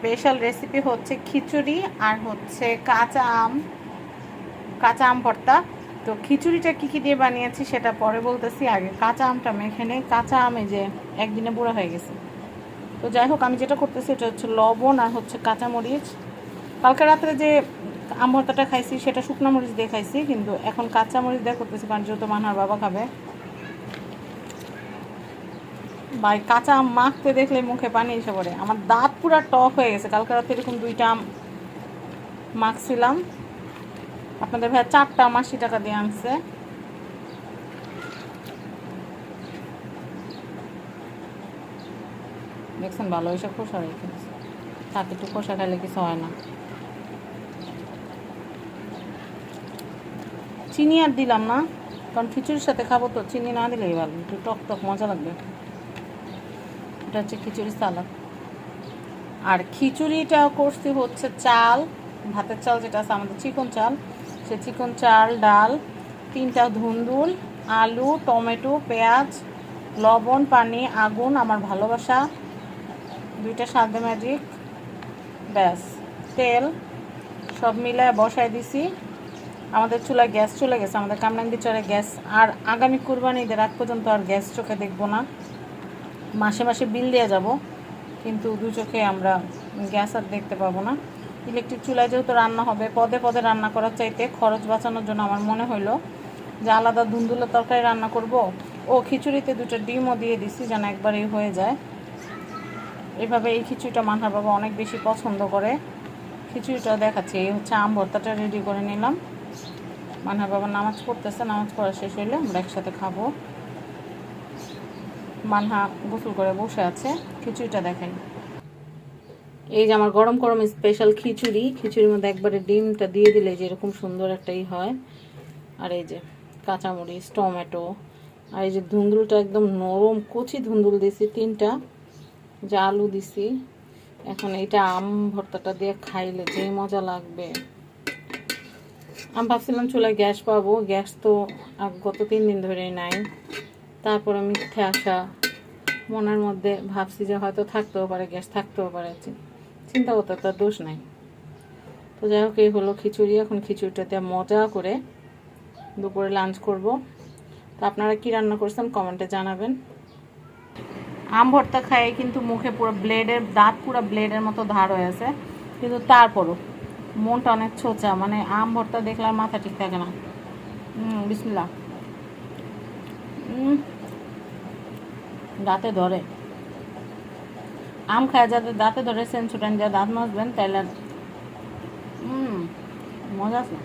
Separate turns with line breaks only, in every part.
Special recipe হচ্ছে খিচুড়ি আর হচ্ছে কাঁচা আম কাঁচা আম ভর্তা। তো খিচুড়িটা কী কী দিয়ে বানিয়েছি সেটা পরে বলতেছি। আগে কাঁচা আমটা মেখে কাঁচা আমে যে একদিনে বুড়া হয়ে গেছে। তো যাই হোক, আমি যেটা করতেছি এটা হচ্ছে লবণ আর হচ্ছে কাঁচামরিচ। কালকে রাত্রে যে আম ভর্তাটা খাইছি, সেটা শুকনো মরিচ দিয়ে খাইছি, কিন্তু এখন কাঁচা মরিচ দিয়ে করতেছি, কারণ যেহেতু মানহার বাবা খাবে। ভাই, কাঁচা আম মাখতে দেখলে মুখে পানি এসে পড়ে। আমার দাঁত পুরো টক হয়ে গেছে। কালকে রাতে এরকম দুইটা আম মাখছিলাম। আপনাদের ভাই চারটা আম আশি টাকা দিয়ে আনছে। দেখছেন, ভালো হয়েছে, খোসা রেখে তাকে একটু খোসা খাইলে কিছু হয় না। চিনি আর দিলাম না, কারণ খিচুড়ির সাথে খাব তো, চিনি না দিলেই ভালো। একটু টক টক মজা লাগবে। এটা হচ্ছে খিচুড়ি সালাদ। আর খিচুড়িটা করছি হচ্ছে চাল, ভাতের চাল যেটা আছে আমাদের চিকন চাল। সে চিকন চাল, ডাল, তিনটা ধুন্দুল, আলু, টমেটো, পেঁয়াজ, লবণ, পানি, আগুন, আমার ভালোবাসা, দুইটা সাদে ম্যাজিক ব্যাস। তেল সব মিলায় বসায় দিছি। আমাদের চুলায় গ্যাস চলে গেছে, আমাদের কামরাঙ্গি চরে গ্যাস। আর আগামী কুরবানি ঈদের আগ পর্যন্ত আর গ্যাস চোখে দেখব না। মাসে মাসে বিল দেওয়া যাব, কিন্তু দু চোখে আমরা গ্যাস আর দেখতে পাবো না। ইলেকট্রিক চুলায় যেহেতু রান্না হবে, পদে পদে রান্না করার চাইতে খরচ বাঁচানোর জন্য আমার মনে হলো যে আলাদা ধুন্দুলের তরকারি রান্না করব। ও খিচুড়িতে দুটো ডিমও দিয়ে দিছি যেন একবারেই হয়ে যায়। এভাবে এই খিচুড়িটা মানহার বাবা অনেক বেশি পছন্দ করে। খিচুড়িটাও দেখাচ্ছি, এই হচ্ছে আম ভর্তাটা রেডি করে নিলাম। মানহার বাবা নামাজ পড়তেছে, নামাজ পড়া শেষ হইলে আমরা একসাথে খাব। মানহা গোসল করে বসে আছে, খিচুড়িটা দেখাই এই যে আমার গরম গরম স্পেশাল খিচুড়ি, খিচুড়ির মধ্যে একবারে ডিমটা দিয়ে দিলে যে এরকম সুন্দর একটাই হয়। আর এই যে কাঁচামরিচ, টমেটো, আর এই যে ধুন্দুলটা একদম নরম কচি ধুন্দুল দিছি তিনটা, যে আলু দিছি। এখন এইটা আম ভর্তাটা দিয়ে খাইলে যে মজা লাগবে। আমি ভাবছিলাম চুলায় গ্যাস পাবো, গ্যাস তো গত তিন দিন ধরেই নাই। তারপরে মিথ্যে আসা মনের মধ্যে ভাবছি যে হয়তো থাকতেও পারে, গ্যাস থাকতেও পারে চিন্তা করতে তার দোষ নাই। তো যাই হোক, এই হলো খিচুড়ি। এখন খিচুড়িটাতে মজা করে দুপুরে লাঞ্চ করব। তো আপনারা কি রান্না করছেন কমেন্টে জানাবেন। আম ভর্তা খাই, কিন্তু মুখে পুরো ব্লেডের, দাঁত পুরো ব্লেডের মতো ধার হয়ে আছে। কিন্তু তারপরও মনটা অনেক ছোচা মানে আম ভর্তা দেখলে আর মাথা ঠিক থাকে না। বিসমিল্লা দাঁতে ধরে। আম খায় যাদের দাঁতে ধরে সেন্সুটান যা দাঁত মাজবেন, তাইলে মজা আছে।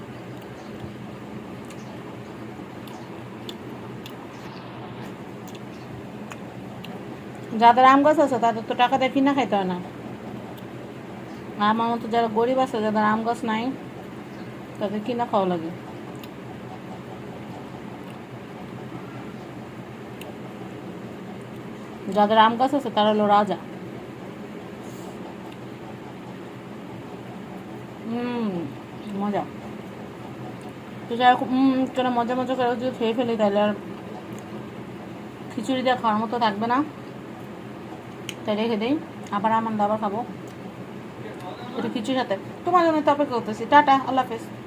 যাদের আম গাছ আছে, তাদের তো টাকা দিয়ে কিনা খাইতে হয় না। আমার মতো যারা গরিব আছে, যাদের আম গাছ নাই, তাদের কিনা খাওয়া লাগে। যাদের আম গাছ আছে তারা হলো রাজা। মজা। তো যাই হোক উম, মজা মজা করে যদি খেয়ে ফেলি তাহলে আর খিচুড়ি দিয়ে খাওয়ার মতো থাকবে না। তাই রেখে দিই। আবার আমার দাবার খাব। এটা খিচুড়ির সাথে। তোমার জন্য তো অপেক্ষা করতেছি। টাটা আল্লাহ হাফেজ।